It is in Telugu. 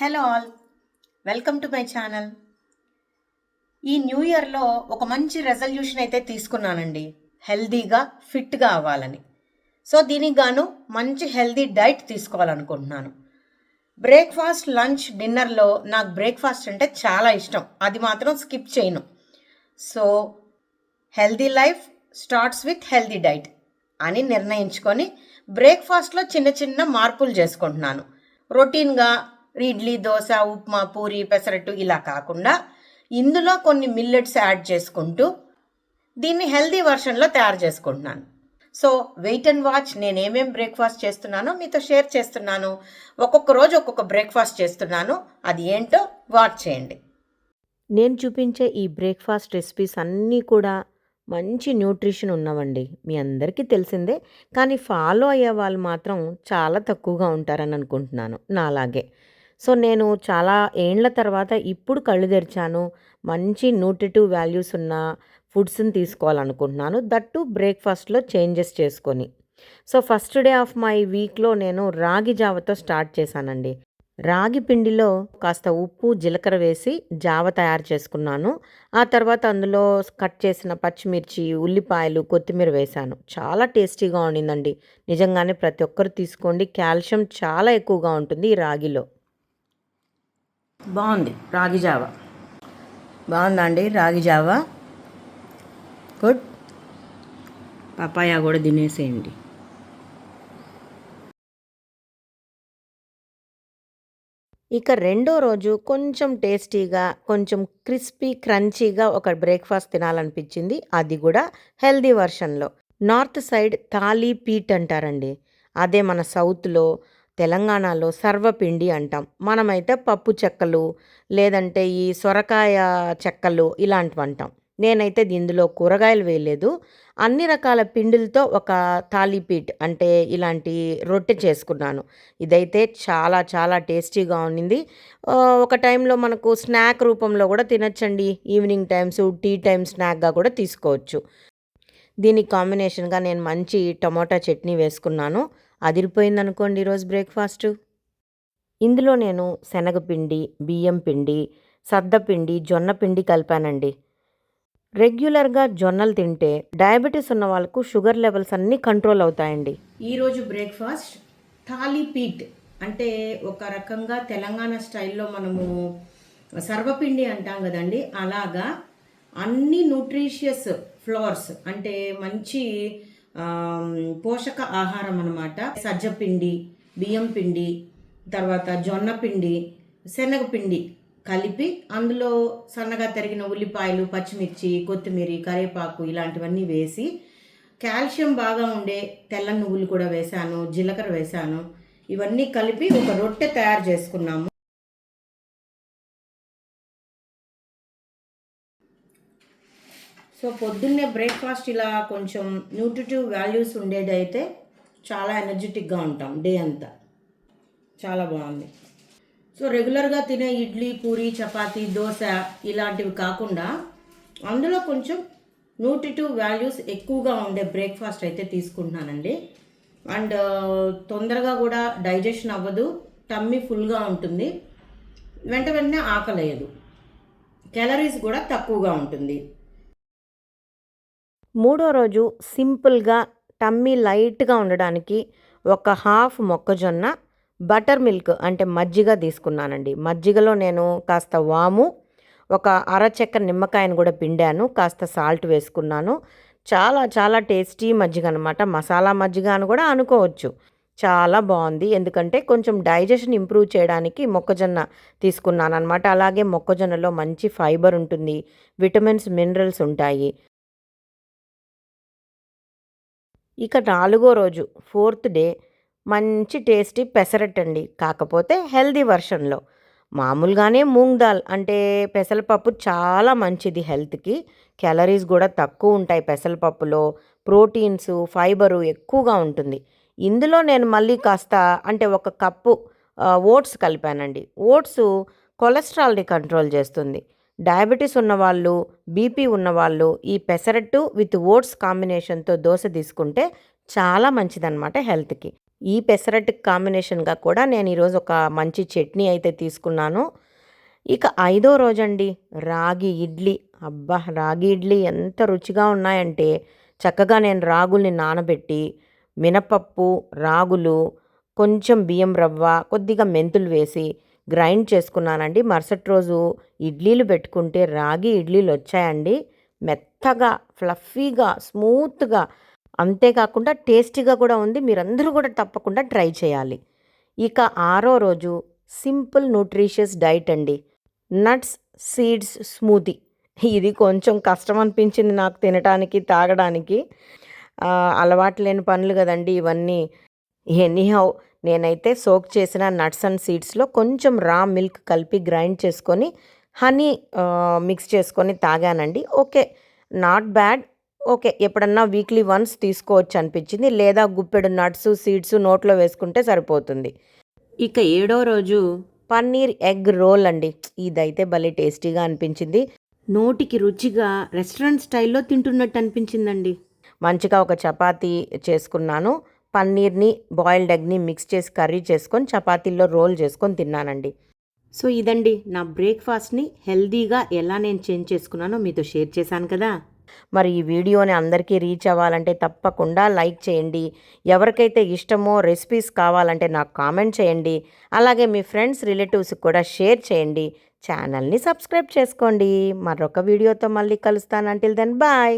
Hello all. Welcome to my channel. ఈ న్యూ ఇయర్లో ఒక మంచి రెజల్యూషన్ అయితే తీసుకున్నానండి. హెల్దీగా ఫిట్గా అవ్వాలని. సో దీనికి గాను మంచి హెల్దీ డైట్ తీసుకోవాలనుకుంటున్నాను. బ్రేక్ఫాస్ట్ లంచ్ డిన్నర్లో నాకు బ్రేక్ఫాస్ట్ అంటే చాలా ఇష్టం. అది మాత్రం స్కిప్ చేయను. So healthy life starts with healthy diet అని నిర్ణయించుకొని బ్రేక్ఫాస్ట్లో చిన్న చిన్న మార్పులు చేసుకుంటున్నాను. రొటీన్గా ఇడ్లీ దోశ ఉప్మా పూరి పెసరట్టు ఇలా కాకుండా ఇందులో కొన్ని మిల్లెట్స్ యాడ్ చేసుకుంటూ దీన్ని హెల్దీ వర్షన్లో తయారు చేసుకుంటున్నాను. సో వెయిట్ అండ్ వాచ్ నేను ఏమేం బ్రేక్ఫాస్ట్ చేస్తున్నానో మీతో షేర్ చేస్తున్నాను. ఒక్కొక్క రోజు ఒక్కొక్క బ్రేక్ఫాస్ట్ చేస్తున్నాను. అది ఏంటో వాచ్ చేయండి. నేను చూపించే ఈ బ్రేక్ఫాస్ట్ రెసిపీస్ అన్నీ కూడా మంచి న్యూట్రిషన్ ఉన్నవండి. మీ అందరికీ తెలిసిందే. కానీ ఫాలో అయ్యే వాళ్ళు మాత్రం చాలా తక్కువగా ఉంటారని అనుకుంటున్నాను. నాలాగే. సో నేను చాలా ఏండ్ల తర్వాత ఇప్పుడు కళ్ళు తెరిచాను. మంచి న్యూట్రిటివ్ వాల్యూస్ ఉన్న ఫుడ్స్ని తీసుకోవాలనుకుంటున్నాను. దట్టు బ్రేక్ఫాస్ట్లో చేంజెస్ చేసుకొని. So first day of my వీక్లో నేను రాగి జావతో స్టార్ట్ చేశానండి. రాగి పిండిలో కాస్త ఉప్పు జీలకర్ర వేసి జావ తయారు చేసుకున్నాను. ఆ తర్వాత అందులో కట్ చేసిన పచ్చిమిర్చి ఉల్లిపాయలు కొత్తిమీర వేశాను. చాలా టేస్టీగా ఉండిందండి. నిజంగానే ప్రతి ఒక్కరు తీసుకోండి. కాల్షియం చాలా ఎక్కువగా ఉంటుంది ఈ రాగిలో. బాగుంది. రాగి జావ. బాగుందండి రాగి జావ. గుడ్. పపాయా కూడా తినేసేయండి. ఇక రెండో రోజు కొంచెం టేస్టీగా కొంచెం క్రిస్పీ క్రంచీగా ఒక బ్రేక్ఫాస్ట్ తినాలనిపించింది. అది కూడా హెల్దీ వర్షన్లో. నార్త్ సైడ్ థాలీ పీట్ అంటారండి. అదే మన సౌత్లో తెలంగాణలో సర్వపిండి అంటాం. మనమైతే పప్పు చెక్కలు లేదంటే ఈ సొరకాయ చెక్కలు ఇలాంటివి అంటాం నేనైతే ఇందులో కూరగాయలు వేయలేదు. అన్ని రకాల పిండిలతో ఒక తాలీపీట్ అంటే ఇలాంటి రొట్టె చేసుకున్నాను. ఇదైతే చాలా చాలా టేస్టీగా ఉండింది ఒక టైంలో మనకు స్నాక్ రూపంలో కూడా తినచ్చండి. ఈవినింగ్ టైమ్స్ టీ టైం స్నాక్గా కూడా తీసుకోవచ్చు. దీనికి కాంబినేషన్గా నేను మంచి టమోటా చట్నీ వేసుకున్నాను. అదిరిపోయింది అనుకోండి ఈరోజు బ్రేక్ఫాస్ట్. ఇందులో నేను శనగపిండి బియ్యం పిండి సద్దపిండి జొన్న పిండి కలిపానండి. రెగ్యులర్గా జొన్నలు తింటే డయాబెటీస్ ఉన్న వాళ్ళకు షుగర్ లెవెల్స్ అన్నీ కంట్రోల్ అవుతాయండి. ఈరోజు బ్రేక్ఫాస్ట్ థాలీపీట్ అంటే ఒక రకంగా తెలంగాణ స్టైల్లో మనము సర్వపిండి అంటాం కదండి. అలాగా అన్ని న్యూట్రిషియస్ ఫ్లోర్స్ అంటే మంచి పోషక ఆహారం అన్నమాట. సజ్జపిండి బియ్యం పిండి తర్వాత జొన్న పిండి శనగపిండి కలిపి అందులో సన్నగా తరిగిన ఉల్లిపాయలు పచ్చిమిర్చి కొత్తిమీర కరివేపాకు ఇలాంటివన్నీ వేసి కాల్షియం బాగా ఉండే తెల్ల నువ్వులు కూడా వేశాను జీలకర్ర వేశాను. ఇవన్నీ కలిపి ఒక రొట్టె తయారు చేసుకున్నాము. సో పొద్దున్నే బ్రేక్ఫాస్ట్ ఇలా కొంచెం న్యూట్రిటివ్ వాల్యూస్ ఉండేది అయితే చాలా ఎనర్జెటిక్గా ఉంటాం డే అంతా. చాలా బాగుంది. సో రెగ్యులర్గా తినే ఇడ్లీ పూరి చపాతీ దోశ ఇలాంటివి కాకుండా అందులో కొంచెం న్యూట్రిటివ్ వాల్యూస్ ఎక్కువగా ఉండే బ్రేక్ఫాస్ట్ అయితే తీసుకుంటున్నానండి. అండ్ తొందరగా కూడా డైజెషన్ అవ్వదు టమ్మీ ఫుల్గా ఉంటుంది. వెంట వెంటనే ఆకలేయదు క్యాలరీస్ కూడా తక్కువగా ఉంటుంది. మూడో రోజు సింపుల్గా టమ్మీ లైట్గా ఉండడానికి ఒక హాఫ్ మొక్కజొన్న బటర్ మిల్క్ అంటే మజ్జిగ తీసుకున్నానండి. మజ్జిగలో నేను కాస్త వాము ఒక అరచెక్క నిమ్మకాయను కూడా పిండాను కాస్త సాల్ట్ వేసుకున్నాను. చాలా చాలా టేస్టీ మజ్జిగ అనమాట మసాలా మజ్జిగ అని కూడా అనుకోవచ్చు. చాలా బాగుంది. ఎందుకంటే కొంచెం డైజెషన్ ఇంప్రూవ్ చేయడానికి మొక్కజొన్న తీసుకున్నాను అనమాట అలాగే మొక్కజొన్నలో మంచి ఫైబర్ ఉంటుంది విటమిన్స్ మినరల్స్ ఉంటాయి. ఇక నాలుగో రోజు ఫోర్త్ డే మంచి టేస్టీ పెసరట్ అండి కాకపోతే హెల్దీ వర్షన్లో. మామూలుగానే మూంగ్ దాల్ అంటే పెసరపప్పు చాలా మంచిది హెల్త్కి. క్యాలరీస్ కూడా తక్కువ ఉంటాయి పెసరపప్పులో. ప్రోటీన్స్ ఫైబరు ఎక్కువగా ఉంటుంది. ఇందులో నేను మళ్ళీ కాస్త అంటే ఒక కప్పు ఓట్స్ కలిపానండి. ఓట్స్ కొలెస్ట్రాల్ని కంట్రోల్ చేస్తుంది. డయాబెటీస్ ఉన్నవాళ్ళు బీపీ ఉన్నవాళ్ళు ఈ పెసరట్టు విత్ ఓట్స్ కాంబినేషన్తో దోశ తీసుకుంటే చాలా మంచిదన్నమాట హెల్త్కి. ఈ పెసరట్టు కాంబినేషన్గా కూడా నేను ఈరోజు ఒక మంచి చట్నీ అయితే తీసుకున్నాను. ఇక ఐదో రోజండి రాగి ఇడ్లీ. అబ్బా రాగి ఇడ్లీ ఎంత రుచిగా ఉన్నాయంటే చక్కగా నేను రాగుల్ని నానబెట్టి మినపప్పు రాగులు కొంచెం బియ్యం రవ్వ కొద్దిగా మెంతులు వేసి గ్రైండ్ చేసుకున్నానండి. మరుసటి రోజు ఇడ్లీలు పెట్టుకుంటే రాగి ఇడ్లీలు వచ్చాయండి. మెత్తగా ఫ్లఫీగా స్మూత్గా అంతేకాకుండా టేస్టీగా కూడా ఉంది. మీరందరూ కూడా తప్పకుండా ట్రై చేయాలి. ఇక ఆరో రోజు సింపుల్ న్యూట్రిషియస్ డైట్ అండి. నట్స్ సీడ్స్ స్మూతీ ఇది కొంచెం కష్టం అనిపించింది నాకు తినటానికి తాగడానికి. అలవాటు లేని పనులు కదండి ఇవన్నీ. ఎనీహౌ నేనైతే సోక్ చేసిన నట్స్ అండ్ సీడ్స్లో కొంచెం రా మిల్క్ కలిపి గ్రైండ్ చేసుకొని హనీ మిక్స్ చేసుకొని తాగానండి. Okay not bad. ఓకే ఎప్పుడన్నా వీక్లీ వన్స్ తీసుకోవచ్చు అనిపించింది. లేదా గుప్పెడు నట్స్ సీడ్స్ నోట్లో వేసుకుంటే సరిపోతుంది. ఇక ఏడో రోజు పన్నీర్ ఎగ్ రోల్ అండి. ఇదైతే భలే టేస్టీగా అనిపించింది. నోటికి రుచిగా రెస్టారెంట్ స్టైల్లో తింటున్నట్టు అనిపించిందండి. మంచిగా ఒక చపాతీ చేసుకున్నాను. పన్నీర్ని బాయిల్డ్ ఎగ్ని మిక్స్ చేసి కర్రీ చేసుకొని చపాతీల్లో రోల్ చేసుకొని తిన్నానండి. సో ఇదండి నా బ్రేక్ఫాస్ట్ని హెల్దీగా ఎలా నేను చేంజ్ చేసుకున్నానో మీతో షేర్ చేశాను కదా. మరి ఈ వీడియోని అందరికీ రీచ్ అవ్వాలంటే తప్పకుండా లైక్ చేయండి. ఎవరికైతే ఇష్టమో రెసిపీస్ కావాలంటే నాకు కామెంట్ చేయండి. అలాగే మీ ఫ్రెండ్స్ రిలేటివ్స్కి కూడా షేర్ చేయండి. ఛానల్ని సబ్స్క్రైబ్ చేసుకోండి. మరొక వీడియోతో మళ్ళీ కలుస్తాను. Until then bye.